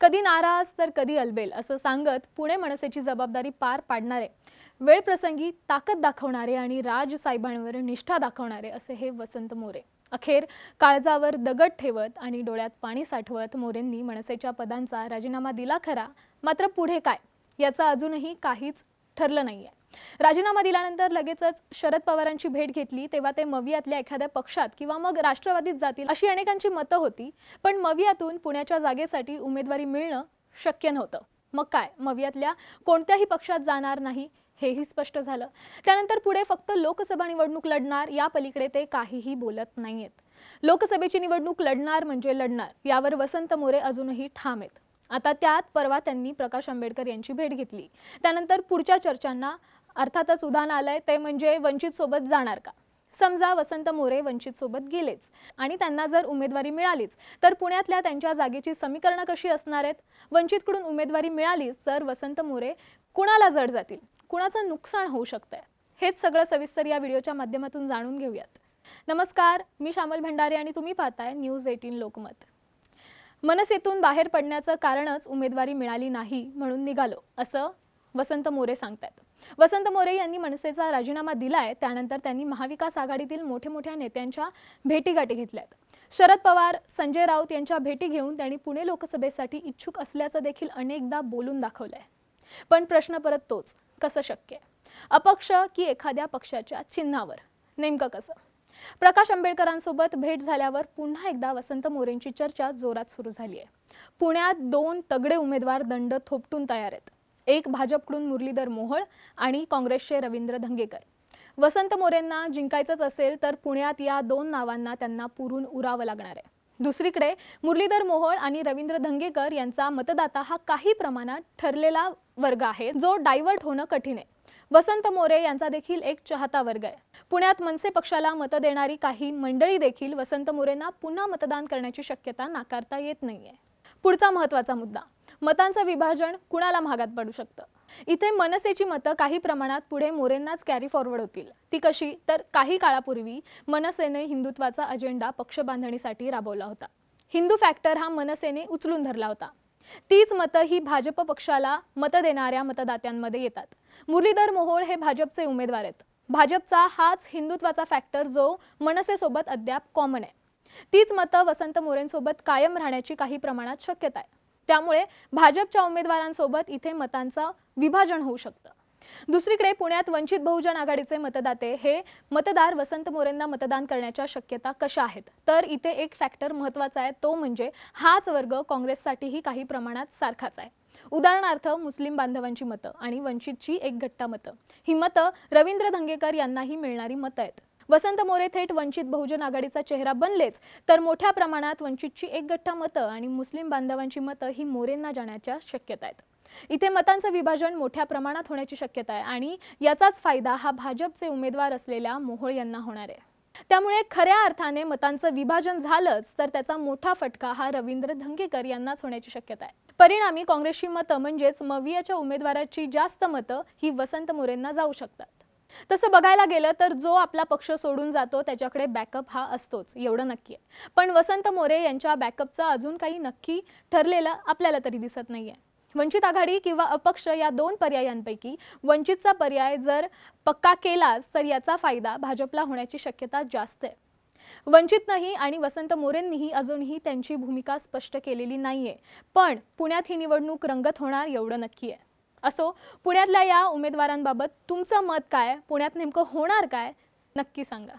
कधी नाराज तर कधी अलबेल असं सांगत पुणे मनसेची जबाबदारी पार पाडणारे वेळप्रसंगी ताकद दाखवणारे आणि राजसाहेबांवर निष्ठा दाखवणारे असे हे वसंत मोरे. अखेर काळजावर दगड ठेवत आणि डोळ्यात पाणी साठवत मोरेंनी मनसेच्या पदांचा राजीनामा दिला खरा मात्र पुढे काय? याचं अजूनही काहीच ठरलं नाहीये. राजीनामा दिल्यानंतर लगेचच शरद पवारांची भेट घेतली तेव्हा ते मवियातल्या एखाद्या पक्षात किंवा मग राष्ट्रवादीत जातील अशी अनेकांची मतं होती. पण मवियातून पुण्याच्या जागेसाठी उमेदवारी मिळणं शक्य नव्हतं. मग काय? मवियातल्या कोणत्याही पक्षात जाणार नाही हेही स्पष्ट झालं. त्यानंतर पुढे फक्त लोकसभा निवडणूक लढणार या पलीकडे ते काहीही बोलत नाहीयेत. लोकसभेची निवडणूक लढणार म्हणजे लढणार यावर वसंत मोरे अजूनही ठाम आहेत. आता त्यात परवा त्यांनी प्रकाश आंबेडकर यांची भेट घेतली. त्यानंतर पुढच्या चर्चांना अर्थातच उदाहरण आलंय ते म्हणजे वंचित सोबत जाणार का? समजा वसंत मोरे वंचित सोबत गेलेच आणि त्यांना जर उमेदवारी मिळालीच तर पुण्यातल्या त्यांच्या जागेची समीकरणं कशी असणार आहेत? वंचितकडून उमेदवारी मिळालीच तर वसंत मोरे कुणाला जड जातील? कुणाचं नुकसान होऊ शकतंय? हेच सगळं सविस्तर या व्हिडिओच्या माध्यमातून जाणून घेऊयात. नमस्कार मी श्यामल भंडारे आणि तुम्ही पाहताय न्यूज एटीन लोकमत. मनसेतून बाहेर पडण्याचं कारणच उमेदवारी मिळाली नाही म्हणून निघालो असं वसंत मोरे सांगतात वसंत मोरे यांनी मनसेचा राजीनामा दिलाय त्यानंतर त्यांनी महाविकास आघाडीतील मोठ्या मोठ्या नेत्यांच्या भेटीगाठी घेतल्यात. शरद पवार संजय राऊत यांच्या भेटी घेऊन त्यांनी पुणे लोकसभेसाठी इच्छुक असल्याचं देखील अनेकदा बोलून दाखवलंय. पण प्रश्न परत तोच कसं शक्य आहे? अपक्ष की एखाद्या पक्षाच्या चिन्हावर? नेमकं कसं? प्रकाश आंबेडकरांसोबत भेट झाल्यावर पुन्हा एकदा वसंत मोरेंची चर्चा जोरात सुरू झाली आहे पुण्यात दोन तगडे उमेदवार दंड थोपटून तयार आहेत. एक भाजपकडून मुरलीधर मोहोळ आणि काँग्रेसचे रवींद्र धंगेकर. वसंत मोरेंना जिंकायचंच असेल तर पुण्यात या दोन नावांना त्यांना पुरून उरावं लागणार आहे. दुसरीकडे मुरलीधर मोहोळ आणि रवींद्र धंगेकर यांचा मतदाता हा काही प्रमाणात ठरलेला वर्ग आहे जो डायव्हर्ट होणं कठीण आहे. वसंत मोरे यांचा देखील एक चाहता वर्ग आहे. पुण्यात मनसे पक्षाला मतं देणारी काही मंडळी देखील वसंत मोरेंना पुन्हा मतदान करण्याची शक्यता नाकारता येत नाहीये. पुढचा महत्त्वाचा मुद्दा. मतांचं विभाजन कुणाला महागात पडू शकतं? इथे मनसेची मतं काही प्रमाणात पुढे मोरेंनाच कॅरी फॉरवर्ड होतील. ती कशी? तर काही काळापूर्वी मनसेने हिंदुत्वाचा अजेंडा पक्ष बांधणीसाठी राबवला होता. हिंदू फॅक्टर हा मनसेने उचलून धरला होता. तीच मतं ही भाजप पक्षाला मतं देणाऱ्या मतदात्यांमध्ये येतात. मुरलीधर मोहोळ हे भाजपचे उमेदवार आहेत. भाजपचा हाच हिंदुत्वाचा फॅक्टर जो मनसेसोबत अद्याप कॉमन आहे. तीच मतं वसंत मोरेंसोबत कायम राहण्याची काही प्रमाणात शक्यता आहे. त्यामुळे भाजपच्या उमेदवारांसोबत इथे मतांचं विभाजन होऊ शकतं. दुसरीकडे पुण्यात वंचित बहुजन आघाडीचे मतदाते हे मतदार वसंत मोरेंना मतदान करण्याच्या शक्यता कशा आहेत? तर इथे एक फॅक्टर महत्त्वाचा आहे तो म्हणजे हाच वर्ग काँग्रेससाठीही काही प्रमाणात सारखाच आहे. उदाहरणार्थ मुस्लिम बांधवांची मतं आणि वंचितची एक गट्टा मतं. ही मतं रवींद्र धंगेकर यांनाही मिळणारी मतं आहेत. वसंत मोरे थेट वंचित बहुजन आघाडीचा चेहरा बनलेच तर मोठ्या प्रमाणात वंचितची एक गट्टा मतं आणि मुस्लिम बांधवांची मतं ही मोरेंना जाण्याच्या शक्यता आहेत. इथे मतांचं विभाजन मोठ्या प्रमाणात होण्याची शक्यता आहे आणि याचाच फायदा हा भाजपचे उमेदवार असलेल्या मोहोळ यांना होणार आहे. त्यामुळे खऱ्या अर्थाने मतांचं विभाजन झालंच तर त्याचा मोठा फटका हा रवींद्र धंगेकर यांनाच होण्याची शक्यता आहे. परिणामी काँग्रेसची मतं म्हणजेच मवियाच्या उमेदवाराची जास्त मतं ही वसंत मोरेंना जाऊ शकतात. तसं बघायला गेलं तर जो आपला पक्ष सोडून जातो त्याच्याकडे बॅकअप हा असतोच एवढं नक्की आहे. पण वसंत मोरे यांच्या बॅकअपचं अजून काही नक्की ठरलेलं आपल्याला तरी दिसत नाहीये. वंचित आघाडी किंवा अपक्ष या दोन पर्यायांपैकी वंचितचा पर्याय जर पक्का केलाच तर याचा फायदा भाजपला होण्याची शक्यता जास्त आहे. वंचितनंही आणि वसंत मोरेंनीही अजूनही त्यांची भूमिका स्पष्ट केलेली नाहीये. पण पुण्यात ही निवडणूक रंगत होणार एवढं नक्की आहे. असो पुण्यातल्या या उमेदवारांबाबत तुमचं मत काय? पुण्यात नेमकं होणार काय? नक्की सांगा.